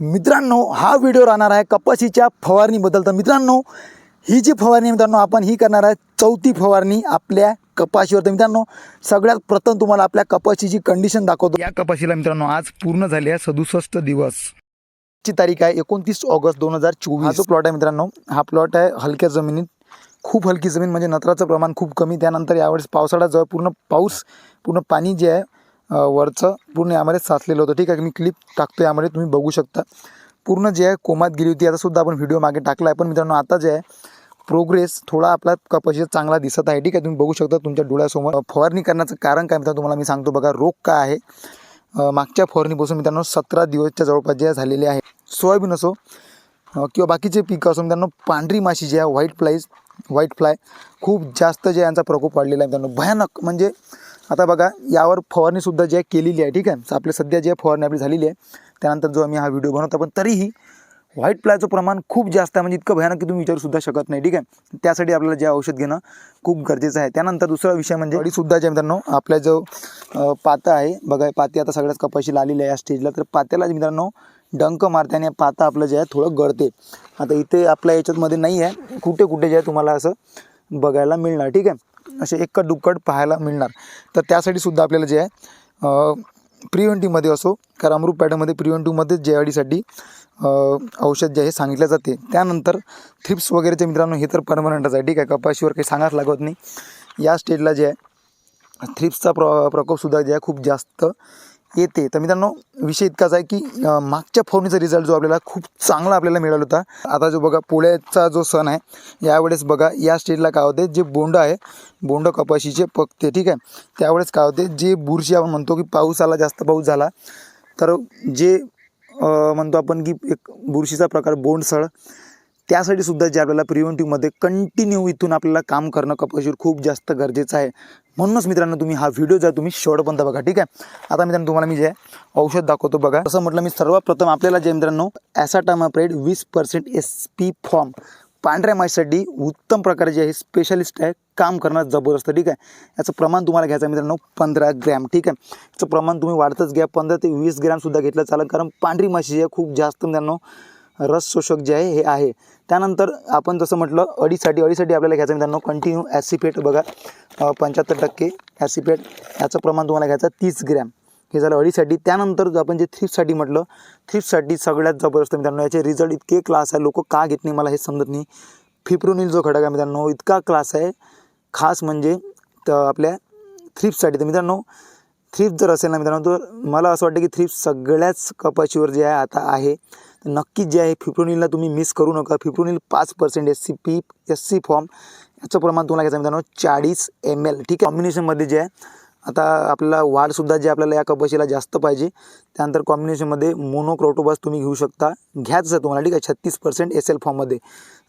मित्रांनो हा व्हिडिओ राहणार आहे कपाशीच्या फवारणीबद्दल. तर मित्रांनो ही जी फवारणी मित्रांनो आपण ही करणार आहे चौथी फवारणी आपल्या कपाशीवर. तर मित्रांनो सगळ्यात प्रथम तुम्हाला आपल्या कपाशीची कंडिशन दाखवतो. या कपाशीला मित्रांनो आज पूर्ण झाले आहे सदुसष्ट दिवस. ची तारीख आहे एकोणतीस ऑगस्ट दोन हजार चोवीस. हा जो प्लॉट आहे मित्रांनो हा प्लॉट आहे हलक्या जमिनीत. खूप हलकी जमीन म्हणजे नत्राचं प्रमाण खूप कमी. त्यानंतर यावेळेस पावसाळा जवळ पूर्ण पाऊस पूर्ण पाणी जे आहे वरचं पूर्ण यामध्ये साचलेलं होतं. ठीक आहे मी क्लिप टाकतो यामध्ये तुम्ही बघू शकता. पूर्ण जे आहे कोमात गेली होती आता सुद्धा आपण व्हिडिओ मागे टाकला आहे पण मित्रांनो आता जे आहे प्रोग्रेस थोडा आपला कपाशी चांगला दिसत आहे. ठीक आहे तुम्ही बघू शकता तुमच्या डोळ्यासमोर. फवारणी करण्याचं कारण काय मित्रांनो तुम्हाला मी सांगतो बघा रोग काय आहे? मागच्या फवारणीपासून मित्रांनो सतरा दिवसच्या जवळपास जे झालेले आहे. सोयाबीन असो किंवा बाकीचे पिकं असो मित्रांनो पांढरी माशी जी आहे व्हाईट फ्लाईज व्हाईट फ्लाय खूप जास्त जे यांचा प्रकोप वाढलेला आहे मित्रांनो. भयानक म्हणजे आता बघा यावर फवारणीसुद्धा जी आहे केलेली आहे ठीक आहे? आपल्या सध्या जी फवारणी आपली झालेली आहे त्यानंतर जो आम्ही हा व्हिडिओ बनवतो पण तरीही व्हाईट फ्लायचं प्रमाण खूप जास्त आहे म्हणजे इतकं भयानक की तुम्ही विचारूसुद्धा शकत नाही ठीक आहे? त्यासाठी आपल्याला जे औषध घेणं खूप गरजेचं आहे. त्यानंतर दुसरा विषय म्हणजे अडीसुद्धा जे मित्रांनो आपल्या जो अं, पाता आहे बघा पाती आता सगळ्याच कपाशी आलेली आहे या स्टेजला तर पात्याला मित्रांनो डंक मारते आणि पाता आपलं जे आहे थोडं गळते. आता इथे आपल्या याच्यातमध्ये नाही आहे कुठे कुठे जे आहे तुम्हाला असं बघायला मिळणार ठीक आहे? असे एकट दुक्कट पाहायला मिळणार. तर त्यासाठी सुद्धा आपल्याला जे आहे प्रिव्हेंटिव्हमध्ये असो कारण अमृत पॅटर्नमध्ये प्रिव्हेंटिव्हमध्ये जे आडीसाठी औषध जे आहे सांगितलं जाते. त्यानंतर थ्रिप्स वगैरेचे मित्रांनो हे तर परमनंटच आहे. ठीक आहे कपाशीवर काही सांगाच लागत नाही. या स्टेजला जे आहे थ्रिप्सचा प्र प्रकोपसुद्धा जे आहे खूप जास्त येते. तर मित्रांनो विषय इतकाच आहे की मागच्या फवारणीचा रिझल्ट जो आपल्याला खूप चांगला आपल्याला मिळाला होता आता जो बघा पोळ्याचा जो सण आहे यावेळेस बघा या स्टेजला काय होते जे बोंड आहे बोंड कपाशीचे पकते ठीक आहे? त्यावेळेस काय होते जे बुरशी आपण म्हणतो की पाऊस आला जास्त पाऊस झाला तर जे म्हणतो आपण की एक बुरशीचा प्रकार बोंडसळ त्यासाठी सुद्धा जे आपल्याला प्रिव्हेंटिव्हमध्ये कंटिन्यू इथून आपल्याला काम करणं कपाशीवर खूप जास्त गरजेचं आहे. म्हणूनच मित्रांनो तुम्ही हा व्हिडिओ जर तुम्ही शेवटपर्यंत बघा ठीक आहे? आता मित्रांनो तुम्हाला मी जे औषध दाखवतो बघा. असं म्हटलं मी सर्वप्रथम आपल्याला जे मित्रांनो ॲसाटामाप्रेड वीस पर्सेंट एस पी फॉर्म पांढऱ्या माशीसाठी उत्तम प्रकारे जे आहे स्पेशलिस्ट आहे काम करणं जबरदस्त ठीक आहे? याचं प्रमाण तुम्हाला घ्यायचं आहे मित्रांनो पंधरा ग्रॅम ठीक आहे? याचं प्रमाण तुम्ही वाढतच घ्या पंधरा ते वीस ग्रॅमसुद्धा घेतलं चालेल कारण पांढरी माशी जी आहे खूप जास्त मित्रांनो रस शोषक जे आहे हे आहे. त्यानंतर आपण जसं म्हटलं अडीसाठी अडीसाठी आपल्याला घ्यायचं मित्रांनो कंटिन्यू ॲसिपेट बघा. पंच्याहत्तर टक्के ॲसिपेट याचं प्रमाण तुम्हाला घ्यायचं तीस ग्रॅम. हे झालं अडीसाठी त्यानंतर आपण जे थ्रिप्ससाठी म्हटलं थ्रिप्ससाठी सगळ्यात जबरदस्त मित्रांनो याचे रिझल्ट इतके क्लास आहे. लोक का घेत नाही मला हे समजत नाही. फिप्रोनिल जो खडक आहे मित्रांनो इतका क्लास आहे. खास म्हणजे तर आपल्या थ्रिप्ससाठी तर मित्रांनो थ्रिप्स जर असेल ना मित्रांनो तर मला असं वाटतं की थ्रिप्स सगळ्याच कपाशीवर जे आहे आता आहे. तर नक्कीच जे आहे फिप्रोनिलला तुम्ही मिस करू नका. फिप्रोनिल पाच percent S C P S C form याचं प्रमाण तुम्हाला घ्यायचं मित्रांनो चाळीस एम एल ठीक आहे? कॉम्बिनेशनमध्ये जे आहे आता आपल्याला वाढसुद्धा जे आपल्याला या कपाशीला जास्त पाहिजे त्यानंतर कॉम्बिनेशनमध्ये मोनोक्रोटोबास तुम्ही घेऊ शकता. घ्यायचं आहे तुम्हाला ठीक आहे? छत्तीस पर्सेंट एस एल फॉर्ममध्ये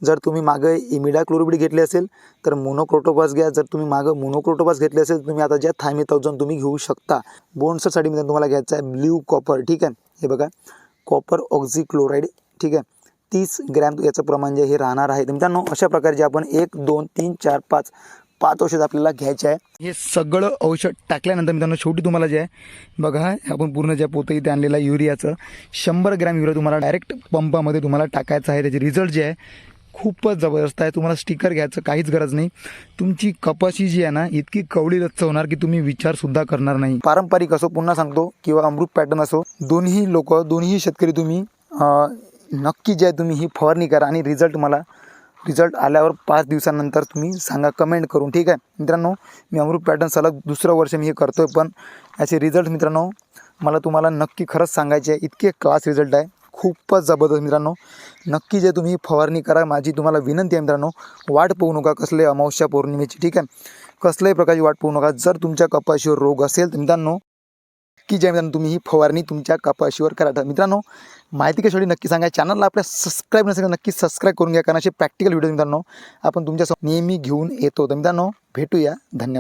जर तुम्ही मागं इमिडा क्लोरोबिड घेतले असेल तर मोनोक्रोटोबास घ्या. जर तुम्ही मागं मोनोक्रोटोबास घेतले असेल तर तुम्ही आता ज्या थायमेथॉक्झॉन थाउजंड तुम्ही घेऊ शकता. बोन्सरसाठी मित्रांनो तुम्हाला घ्यायचं आहे ब्ल्यू कॉपर ठीक आहे? हे बघा. कॉपर ऑक्झिक्लोराईड ठीक आहे? तीस ग्रॅम याचं प्रमाण जे हे राहणार आहे. मित्रांनो अशा प्रकारचे आपण एक दोन तीन चार पाच पाच औषध आपल्याला घ्यायचे आहे. हे सगळं औषध टाकल्यानंतर मित्रांनो शेवटी तुम्हाला जे आहे बघा आपण पूर्ण ज्या पोतं इथे आणलेलं युरियाचं शंभर ग्रॅम युरिया तुम्हाला डायरेक्ट पंपामध्ये तुम्हाला टाकायचं आहे. त्याचे रिझल्ट जे आहे खूपच जबरदस्त आहे. तुम्हाला स्टिकर घ्यायचं काहीच गरज नाही. तुमची कपाशी जी आहे ना इतकी कवळी रच्च होणार की तुम्ही विचारसुद्धा करणार नाही. पारंपरिक असो पुन्हा सांगतो किंवा अमृत पॅटर्न असो दोन्ही लोक दोन्ही शेतकरी तुम्ही नक्की जे आहे तुम्ही ही फवारणी करा आणि रिझल्ट मला रिझल्ट आल्यावर पाच दिवसानंतर तुम्ही सांगा कमेंट करून. ठीक आहे? मित्रांनो मी अमृत पॅटर्न सलग दुसरं वर्ष मी हे करतो आहे पण याचे रिझल्ट मित्रांनो मला तुम्हाला नक्की खरंच सांगायचे आहे. इतके क्लास रिझल्ट आहे. खूपच जबरदस्त मित्रांनो. नक्की जे तुम्ही फवारणी करा माझी तुम्हाला विनंती आहे मित्रांनो वाट पाहू नका कसले अमावस्या पौर्णिमेची ठीक आहे? कसल्याही प्रकारची वाट पाहू नका. जर तुमच्या कपाशीवर रोग असेल तर मित्रांनो की ज्या मित्रांनो तुम्ही ही फवारणी तुमच्या कपाशीवर करा. तर मित्रांनो माहिती कशासाठी नक्की सांगा? चॅनलला आपल्या सबस्क्राईब नसेल नक्की सबस्क्राईब करून घ्या. कारण असे प्रॅक्टिकल व्हिडिओ मित्रांनो आपण तुमच्या नेहमी घेऊन येतो. तर मित्रांनो भेटूया. धन्यवाद.